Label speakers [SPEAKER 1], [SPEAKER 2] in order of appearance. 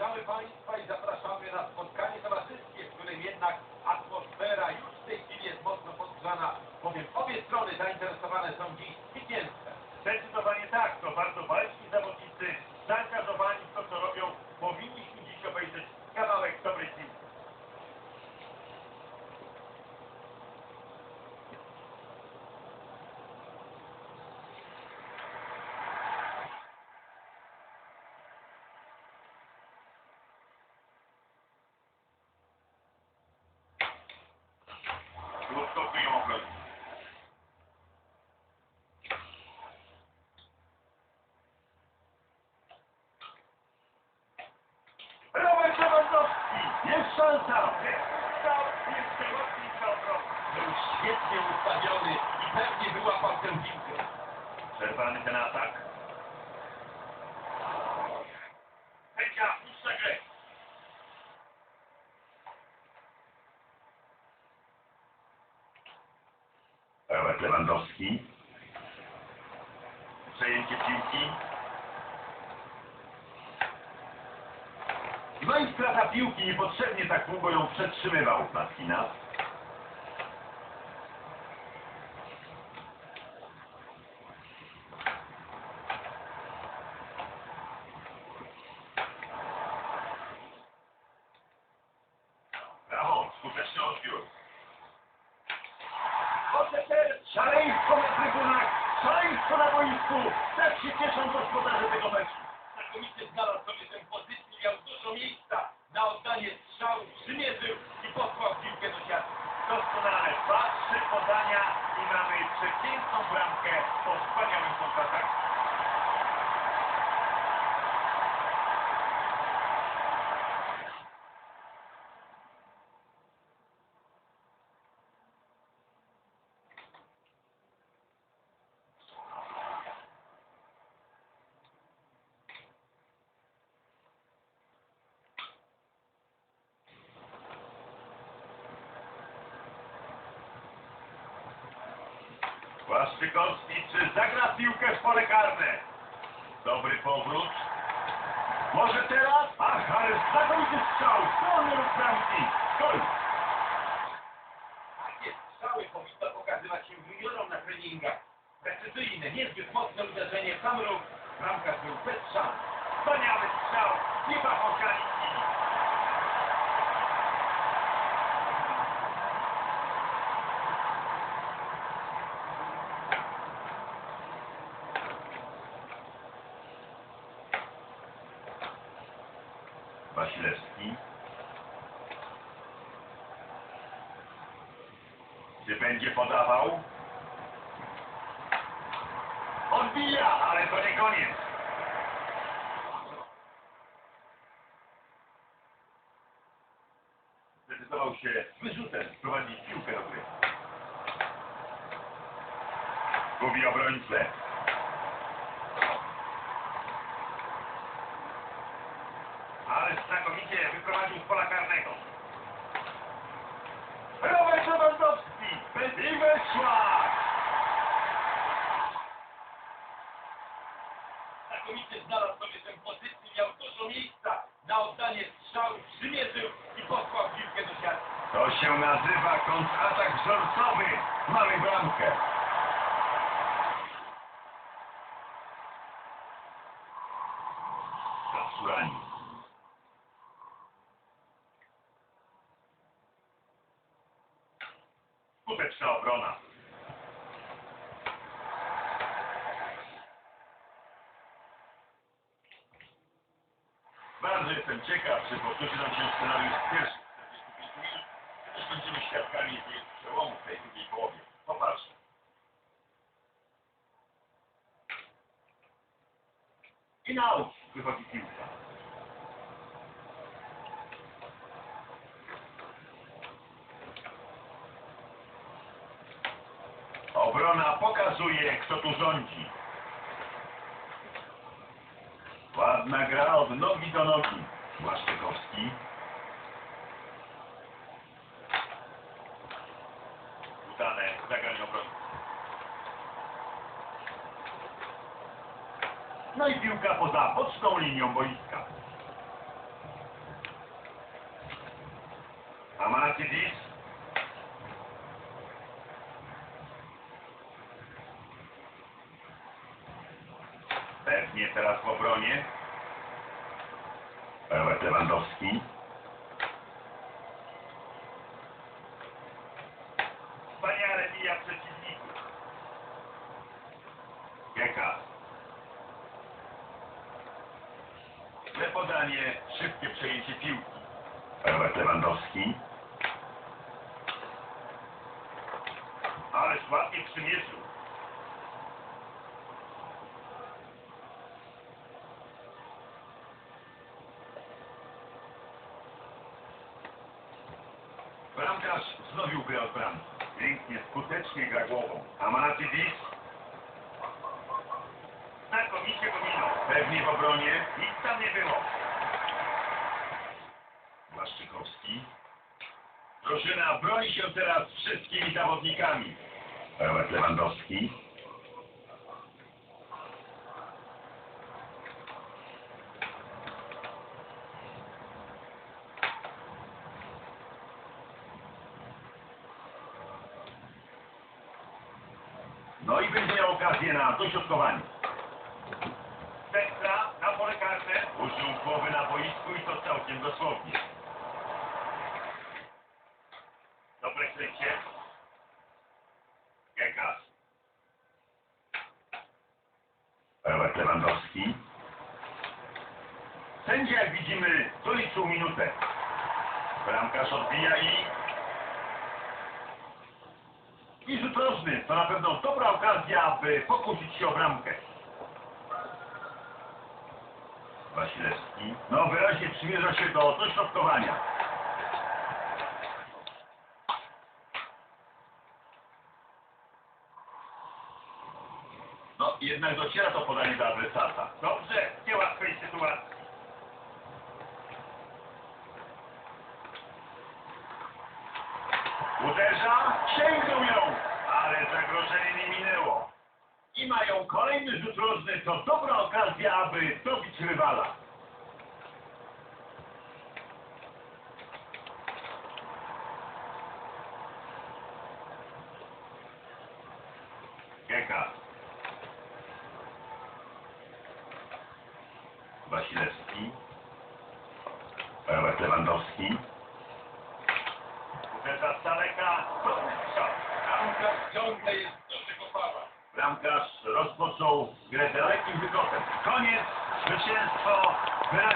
[SPEAKER 1] Witamy Państwa i zapraszamy na spotkanie towarzyskie, w którym jednak atmosfera już w tej chwili jest mocno podgrzana, bowiem obie strony zainteresowane są dziś zwycięstwem.
[SPEAKER 2] Zdecydowanie tak, to bardzo walczni zawodnicy, w to, co robią. Powinniśmy dziś obejrzeć kawałek dobrej piłki. Rozkopują obroń. Robert Lewandowski! Jest szansa! Jest strzał, jeszcze mocniejsza obrona.
[SPEAKER 1] Był świetnie ustawiony i pewnie wyłapał tę piłkę.
[SPEAKER 2] Przerwany ten atak. Sędzia, puszcza grę. Robert Lewandowski. Przejęcie piłki. No i strata piłki niepotrzebnie tak długo ją przetrzymywał Marcina. Szaleństwo na boisku. Tak się cieszą gospodarze tego meczu.
[SPEAKER 1] Znakomicie znalazł sobie tę pozycję, miał dużo miejsca na oddanie strzału, przymierzył i posłał piłkę do siatki.
[SPEAKER 2] Doskonale. Dwa, trzy podania i mamy przepiękną bramkę po wspaniałym kontrataku. Błaszczykowski, czy zagra piłkę w pole karne? Dobry powrót. Może teraz? Ach, ale znakomity strzał. Wolny ruch bramki. Gol.
[SPEAKER 1] Takie strzały powinno pokazywać się juniorom na treningach. Precyzyjne, niezbyt mocne uderzenie, sam ruch. Bramkarz był bez szans.
[SPEAKER 2] Wspaniały strzał. Nie ma. Wasilewski. Czy będzie podawał? Odbija, ale to nie koniec. Zdecydował się wyrzutem wprowadzić piłkę do gry. Gubi obrońcę. Ale znakomicie wyprowadził z pola karnego. Robert Lewandowski! I weszła!
[SPEAKER 1] Znakomicie znalazł sobie tę pozycję, miał dużo miejsca na oddanie strzału, przymierzył i posłał piłkę do siatki.
[SPEAKER 2] To się nazywa kontratak wzorcowy. Mamy bramkę. Zasurani. Skuteczna obrona. Bardzo jestem ciekaw, czy powtórzy nam się scenariusz z pierwszych 45 minut, też będziemy świadkami jakiegoś przełomu w tej drugiej połowie. Popatrzmy. I na wychodzi piłka. pokazuje, kto tu rządzi. Ładna gra od nogi do nogi. Błaszczykowski. Udane zagranie obrony. No i piłka poza boczną linią boiska. Amara Kidzic. Teraz w obronie. Robert Lewandowski. Wspaniale mija przeciwników. Złe podanie, szybkie przejęcie piłki. Robert Lewandowski. Ależ ładnie przymierzył. Bramkarz wznowił grę od bramki. Pięknie, skutecznie gra głową. Amanatidis. Znakomicie go minął. Pewnie w obronie. Nic tam nie było. Błaszczykowski. Drużyna broni się teraz wszystkimi zawodnikami. Robert Lewandowski. No i będzie miał okazję na dośrodkowanie. Centra na pole karne. Użył głowy na boisku i to całkiem dosłownie. Dobre krycie. Gekas. Robert Lewandowski. Sędzia, jak widzimy, doliczył minutę. Bramkarz odbija i... I rzut rożny. To na pewno dobra okazja, aby pokusić się o bramkę. Wasilewski. No wyraźnie przymierza się do dośrodkowania. No jednak dociera to podanie do adresata. Dobrze, w niełatwej sytuacji. Uderza, sięgnął ją, zagrożenie nie minęło. I mają kolejny rzut rożny, to dobra okazja, aby dobić rywala. Geka. Wasilewski. Robert Lewandowski. Uderza z daleka. Dobry.
[SPEAKER 1] Bramkarz ciągle jest do tego Pawła.
[SPEAKER 2] Bramkarz rozpoczął grę dalekim wykotem. Koniec, zwycięstwo.